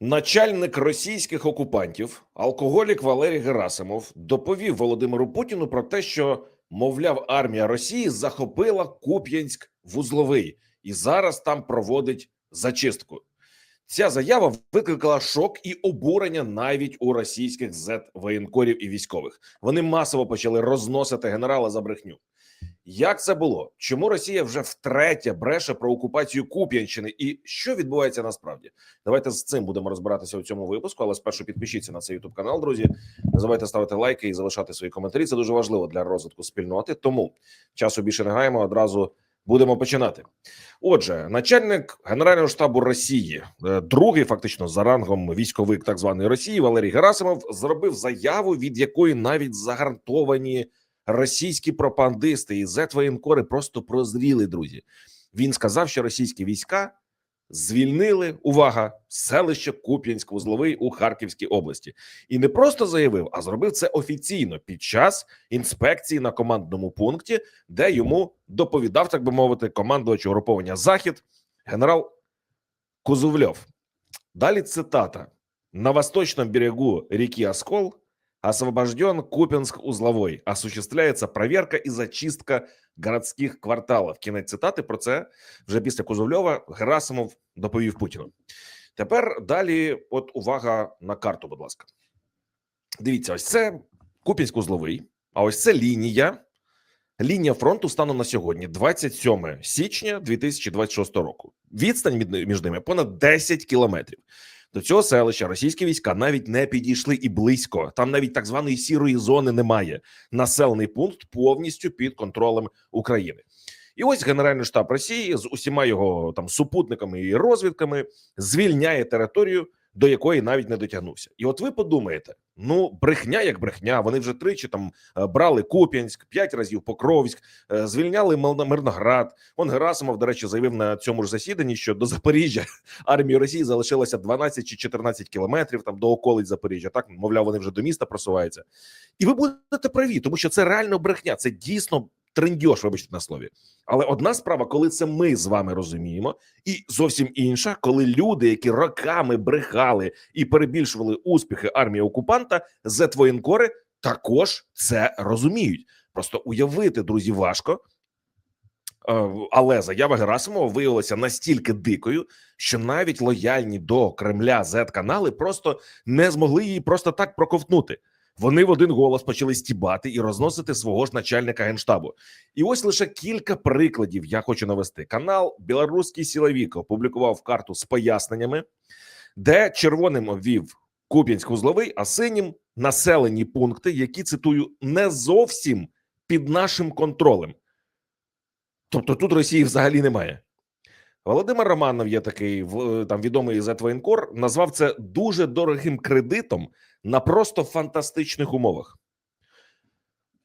Начальник російських окупантів, алкоголік Валерій Герасимов, доповів Володимиру Путіну про те, що мовляв, армія Росії захопила Куп'янськ вузловий і зараз там проводить зачистку. Ця заява викликала шок і обурення навіть у російських зет воєнкорів і військових. Вони масово почали розносити генерала за брехню. Як це було? Чому Росія вже втретє бреше про окупацію Куп'янщини? І що відбувається насправді? Давайте з цим будемо розбиратися у цьому випуску. Але спершу підпишіться на цей youtube канал, друзі. Не забувайте ставити лайки і залишати свої коментарі. Це дуже важливо для розвитку спільноти. Тому часу більше не гаємо. Одразу будемо починати. Отже, начальник генерального штабу Росії, е, другий фактично за рангом військовик так званої Росії, Валерій Герасимов зробив заяву, від якої навіть загартовані російські пропагандисти і зетвоєнкори просто прозріли. Друзі, він сказав, що російські війська звільнили увага селище Куп'янськ вузловий у Харківській області, і не просто заявив, а зробив це офіційно під час інспекції на командному пункті, де йому доповідав, так би мовити, командувач угруповання Захід генерал Кузовльов. Далі цитата: на восточном берегу реки Оскол освобожден Купинск узловой. Осуществляется проверка и зачистка городських кварталів. Кінець цитати про це вже після Кузовльова Герасимов доповів Путіну. Тепер далі, от увага на карту, будь ласка. Дивіться, ось це Купінськ узловий, а ось це лінія. Лінія фронту станом на сьогодні, 27 січня 2026 року. Відстань між ними понад 10 кілометрів. До цього селища російські війська навіть не підійшли і близько. Там навіть так званої сірої зони немає. Населений пункт повністю під контролем України. І ось Генеральний штаб Росії з усіма його там супутниками і розвідками звільняє територію, до якої навіть не дотягнувся. І от ви подумаєте: ну брехня як брехня. Вони вже тричі там е, брали Куп'янськ, п'ять разів Покровськ, е, звільняли Мирноград. Он Герасимов, до речі, заявив на цьому ж засіданні, що до Запоріжжя армії Росії залишилося 12 чи 14 кілометрів там до околиць Запоріжжя. Так мовляв, вони вже до міста просуваються. І ви будете праві, тому що це реально брехня. Це дійсно трендьош, вибачте на слові. Але одна справа, коли це ми з вами розуміємо, і зовсім інша, коли люди, які роками брехали і перебільшували успіхи армії окупанта, зетвоєнкори також це розуміють. Просто уявити, друзі, важко. Е, Але заява Герасимова виявилася настільки дикою, що навіть лояльні до Кремля зет-канали просто не змогли її просто так проковтнути. Вони в один голос почали стібати і розносити свого ж начальника генштабу. І ось лише кілька прикладів я хочу навести. Канал Білоруський сіловік опублікував карту з поясненнями, де червоним обвів Куп'янськ узловий, а синім населені пункти, які цитую не зовсім під нашим контролем. Тобто тут Росії взагалі немає. Володимир Романов є такий в- там відомий зетвоєнкор, назвав це дуже дорогим кредитом на просто фантастичних умовах.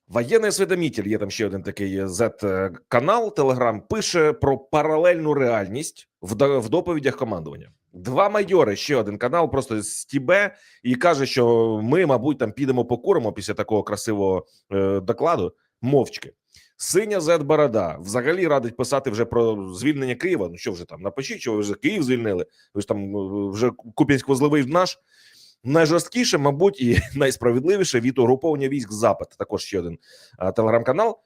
Воєнний осведомитель, є там ще один такий зет-канал Телеграм, пише про паралельну реальність в, доповідях командування. Два майори, ще один канал, просто стібе і каже, що ми, мабуть, там підемо покуримо після такого красивого е, докладу мовчки. Синя зет борода взагалі радить писати вже про звільнення Києва. Ну що вже там напишіть, що ви вже Київ звільнили. Ви ж там е, вже Куп'янськ вузловий наш. Найжорсткіше, мабуть, і найсправедливіше від угруповання військ Запад. Також ще один а, телеграм-канал.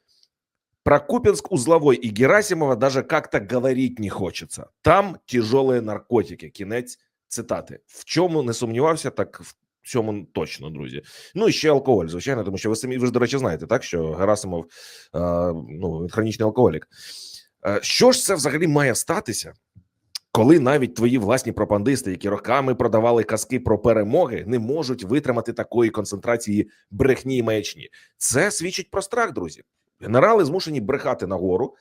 Про Купинск узловой и Герасимова даже как-то говорить не хочеться. Там тяжелые наркотики. Кінець цитати. В чому не сумнівався, так в цьому точно, друзі. Ну і ще алкоголь, звичайно, тому що ви самі ви ж, до речі, знаєте, так що Герасимов е, ну, хронічний алкоголік. Е, що ж це взагалі має статися? Коли навіть твої власні пропагандисти, які роками продавали казки про перемоги, не можуть витримати такої концентрації брехні і маячні, це свідчить про страх, друзі. Генерали змушені брехати нагору,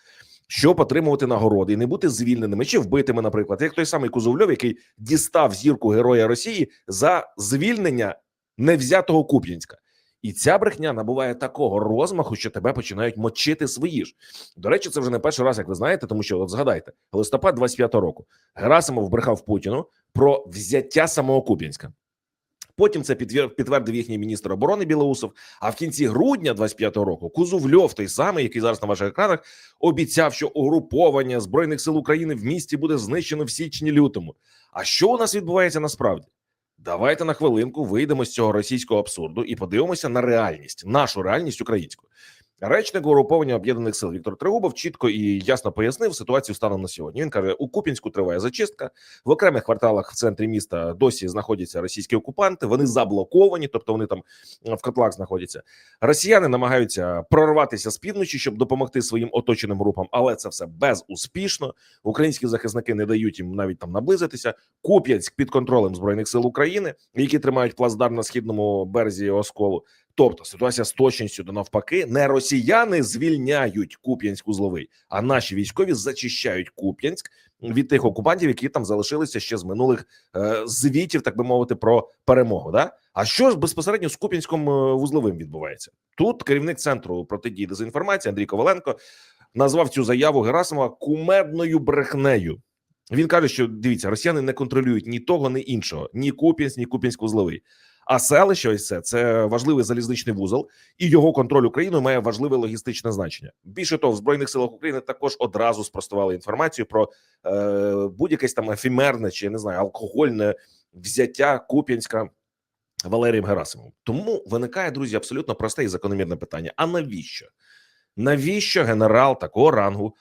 щоб отримувати нагороди і не бути звільненими чи вбитими, наприклад, як той самий Кузовльов, який дістав зірку Героя Росії за звільнення невзятого Куп'янська. І ця брехня набуває такого розмаху, що тебе починають мочити свої ж. До речі, це вже не перший раз, як ви знаєте, тому що от згадайте, листопад 25-го року Герасимов брехав Путіну про взяття самого Куп'янська. Потім це підтвер- підтвердив їхній міністр оборони Білоусов. А в кінці грудня 25-го року Кузовльов, той самий, який зараз на ваших екранах, обіцяв, що угруповання збройних сил України в місті буде знищено в січні-лютому. А що у нас відбувається насправді? Давайте на хвилинку вийдемо з цього російського абсурду і подивимося на реальність, нашу реальність українську. Речник угруповання об'єднаних сил Віктор Трегубов чітко і ясно пояснив ситуацію станом на сьогодні. Він каже: у Купінську триває зачистка. В окремих кварталах в центрі міста досі знаходяться російські окупанти. Вони заблоковані, тобто вони там в котлах знаходяться. Росіяни намагаються прорватися з півночі, щоб допомогти своїм оточеним групам, але це все безуспішно. Українські захисники не дають їм навіть там наблизитися. Куп'янськ під контролем збройних сил України, які тримають плацдарм на східному березі Осколу. Тобто ситуація з точністю до навпаки, не росіяни звільняють Куп'янськ узловий, а наші військові зачищають Куп'янськ від тих окупантів, які там залишилися ще з минулих е, звітів, так би мовити, про перемогу. Да? А що ж безпосередньо з Куп'янськом е, вузловим відбувається? Тут керівник центру протидії дезінформації Андрій Коваленко назвав цю заяву Герасимова кумедною брехнею. Він каже, що дивіться, росіяни не контролюють ні того, ні іншого, ні Куп'янськ, ні Куп'янськ-Вузловий. А селище, ось це це важливий залізничний вузол, і його контроль Україною має важливе логістичне значення. Більше того, в збройних силах України також одразу спростували інформацію про е, будь-якесь там ефемерне чи я не знаю алкогольне взяття Куп'янська Валерієм Герасимовим. Тому виникає друзі абсолютно просте і закономірне питання: а навіщо? Навіщо генерал такого рангу?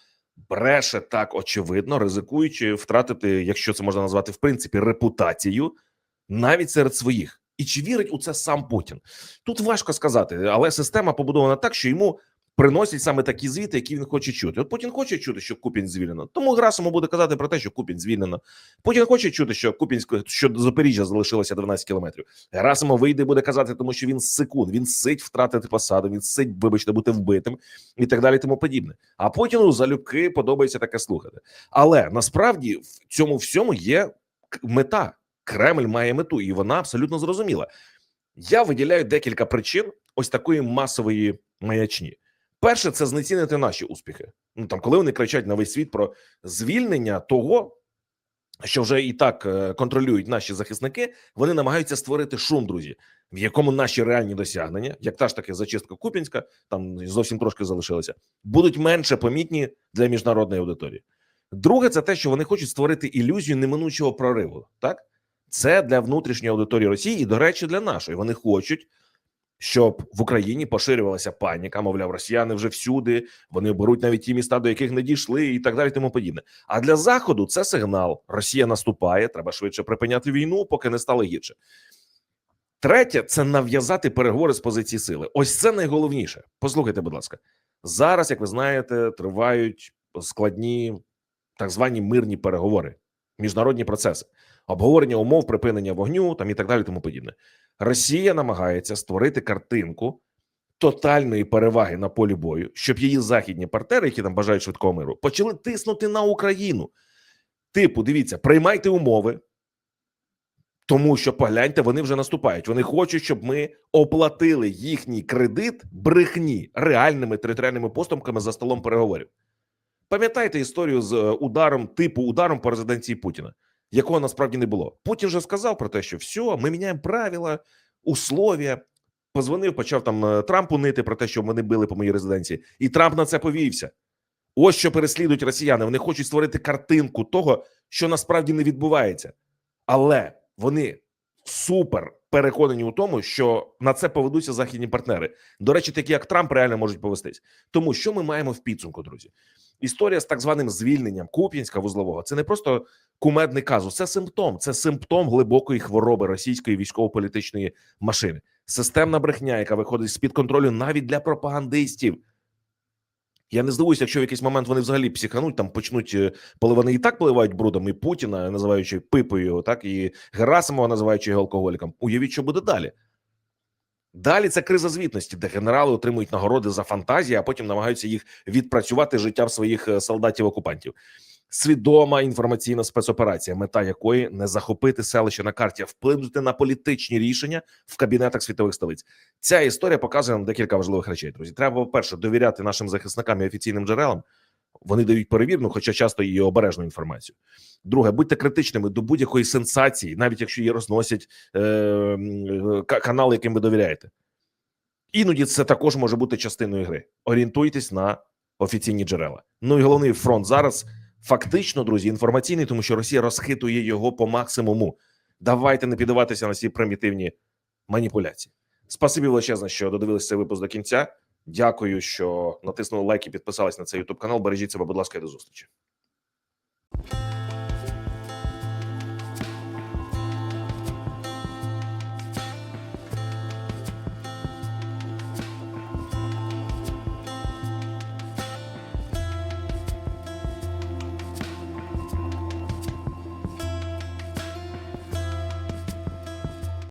Бреше так очевидно, ризикуючи втратити, якщо це можна назвати в принципі, репутацію навіть серед своїх. І чи вірить у це сам Путін? Тут важко сказати, але система побудована так, що йому приносять саме такі звіти, які він хоче чути. От Путін хоче чути, що Купінь звільнено. Тому Грасому буде казати про те, що Купінь звільнено. Путін хоче чути, що Купінське що до Запоріжжя залишилося 12 кілометрів. Герасимо вийде, і буде казати, тому що він секунд, він сить втратити посаду, він сить, вибачте, бути вбитим і так далі. Тому подібне. А Путіну залюбки подобається таке слухати. Але насправді в цьому всьому є мета. Кремль має мету, і вона абсолютно зрозуміла. Я виділяю декілька причин ось такої масової маячні. Перше, це знецінити наші успіхи. Ну там, коли вони кричать на весь світ про звільнення того, що вже і так е, контролюють наші захисники, вони намагаються створити шум, друзі, в якому наші реальні досягнення, як та ж таки зачистка Купінська, там зовсім трошки залишилося, будуть менше помітні для міжнародної аудиторії. Друге, це те, що вони хочуть створити ілюзію неминучого прориву. Так це для внутрішньої аудиторії Росії і, до речі, для нашої. Вони хочуть, щоб в Україні поширювалася паніка. Мовляв, росіяни вже всюди. Вони беруть навіть ті міста, до яких не дійшли, і так далі. Тому подібне. А для заходу це сигнал: Росія наступає. Треба швидше припиняти війну, поки не стало гірше. Третє це нав'язати переговори з позиції сили. Ось це найголовніше. Послухайте, будь ласка, зараз, як ви знаєте, тривають складні так звані мирні переговори, міжнародні процеси обговорення умов припинення вогню там і так далі. Тому подібне. Росія намагається створити картинку тотальної переваги на полі бою, щоб її західні партнери, які там бажають швидкого миру, почали тиснути на Україну. Типу, дивіться, приймайте умови. Тому що погляньте, вони вже наступають. Вони хочуть, щоб ми оплатили їхній кредит брехні реальними територіальними поступками за столом переговорів. Пам'ятаєте історію з ударом, типу ударом по резиденції Путіна? Якого насправді не було. Путін вже сказав про те, що все, ми міняємо правила, условия. Позвонив, почав там Трампу нити про те, що вони били по моїй резиденції, і Трамп на це повівся. Ось що переслідують росіяни. Вони хочуть створити картинку того, що насправді не відбувається, але вони супер переконані у тому, що на це поведуться західні партнери. До речі, такі як Трамп реально можуть повестись. Тому що ми маємо в підсумку, друзі. Історія з так званим звільненням Куп'янська вузлового це не просто кумедний казус, це симптом, це симптом глибокої хвороби російської військово-політичної машини. Системна брехня, яка виходить з під контролю навіть для пропагандистів. Я не здивуюся, якщо в якийсь момент вони взагалі психануть, там почнуть, коли вони і так поливають брудом і Путіна, називаючи пипою, так і Герасимова, називаючи його алкоголіком. Уявіть, що буде далі. Далі це криза звітності, де генерали отримують нагороди за фантазії, а потім намагаються їх відпрацювати життям своїх солдатів-окупантів. Свідома інформаційна спецоперація, мета якої не захопити селище на карті, а вплинути на політичні рішення в кабінетах світових столиць. Ця історія показує нам декілька важливих речей. Друзі, треба по перше довіряти нашим захисникам і офіційним джерелам. Вони дають перевірну, хоча часто і обережну інформацію. Друге, будьте критичними до будь-якої сенсації, навіть якщо її розносять е, канали, яким ви довіряєте. Іноді це також може бути частиною гри. Орієнтуйтесь на офіційні джерела. Ну і головний фронт зараз фактично, друзі, інформаційний, тому що Росія розхитує його по максимуму. Давайте не піддаватися на ці примітивні маніпуляції. Спасибі величезне, що додивилися цей випуск до кінця. Дякую, що натиснули лайк і підписались на цей YouTube канал. Бережіть себе, будь ласка, і до зустрічі.